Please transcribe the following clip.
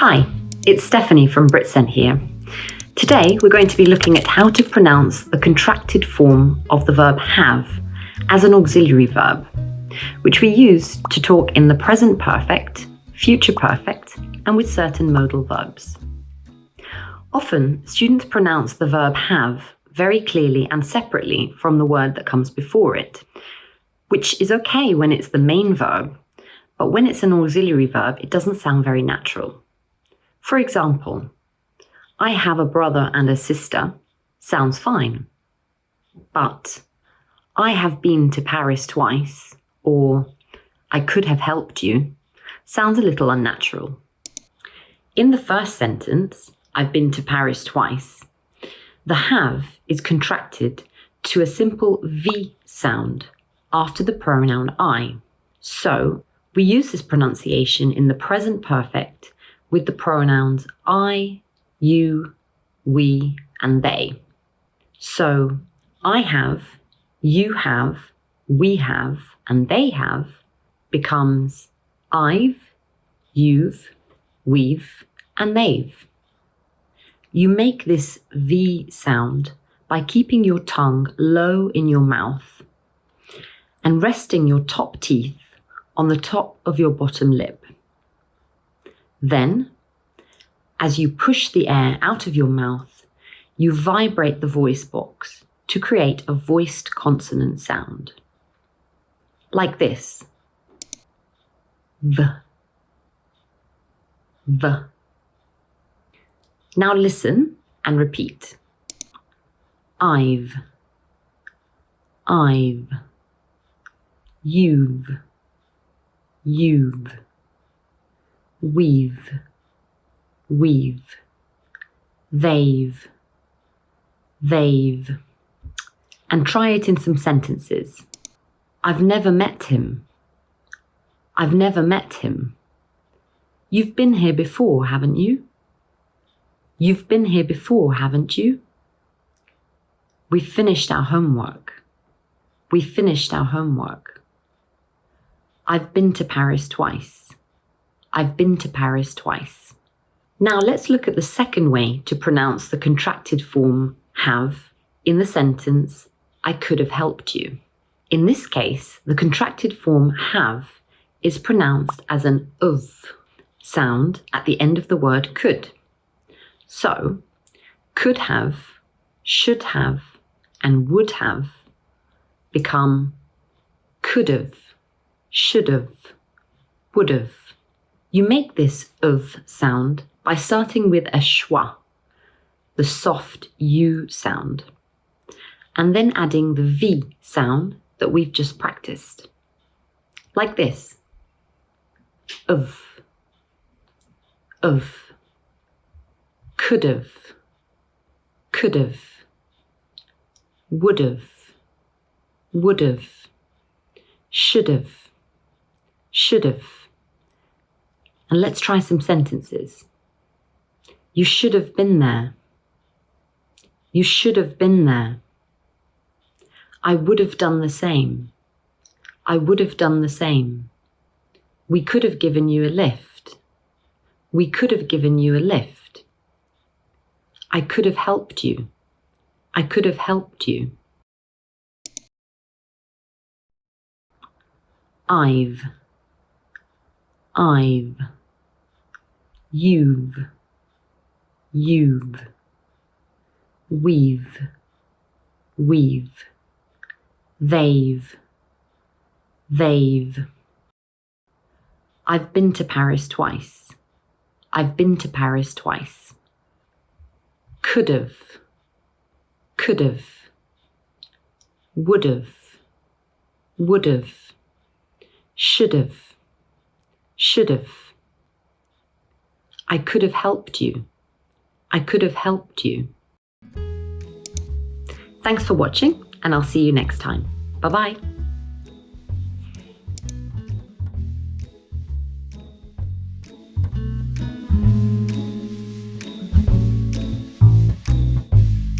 Hi, it's Stephanie from Britcent here. Today we're going to be looking at how to pronounce the contracted form of the verb have as an auxiliary verb, which we use to talk in the present perfect, future perfect, and with certain modal verbs. Often, students pronounce the verb have very clearly and separately from the word that comes before it, which is okay when it's the main verb, but when it's an auxiliary verb, it doesn't sound very natural. For example, I have a brother and a sister sounds fine. But I have been to Paris twice, or I could have helped you, sounds a little unnatural. In the first sentence, I've been to Paris twice, the have is contracted to a simple V sound after the pronoun I. So we use this pronunciation in the present perfect with the pronouns I, you, we, and they. So I have, you have, we have, and they have becomes I've, you've, we've, and they've. You make this V sound by keeping your tongue low in your mouth and resting your top teeth on the top of your bottom lip. Then, as you push the air out of your mouth, you vibrate the voice box to create a voiced consonant sound. Like this. V. V. Now listen and repeat. I've. I've. You've. You've. We've. They've. They've. And try it in some sentences. I've never met him. I've never met him. You've been here before, haven't you? You've been here before, haven't you? We've finished our homework. We've finished our homework. I've been to Paris twice. I've been to Paris twice. Now let's look at the second way to pronounce the contracted form have in the sentence, I could have helped you. In this case, the contracted form have is pronounced as an of sound at the end of the word could. So, could have, should have, and would have become could have, should have, would have. You make this of sound by starting with a schwa, the soft U sound, and then adding the V sound that we've just practiced. Like this. Of. Of could've, could've, would've, would've, should've, should've. And let's try some sentences. You should have been there. You should have been there. I would have done the same. I would have done the same. We could have given you a lift. We could have given you a lift. I could have helped you. I could have helped you. I've. I've. You've. You've. We've. We've. They've. They've. I've been to Paris twice. I've been to Paris twice could've, could've, would've, would've, should've, should've. I could have helped you. I could have helped you. Thanks for watching, and I'll see you next time. Bye bye.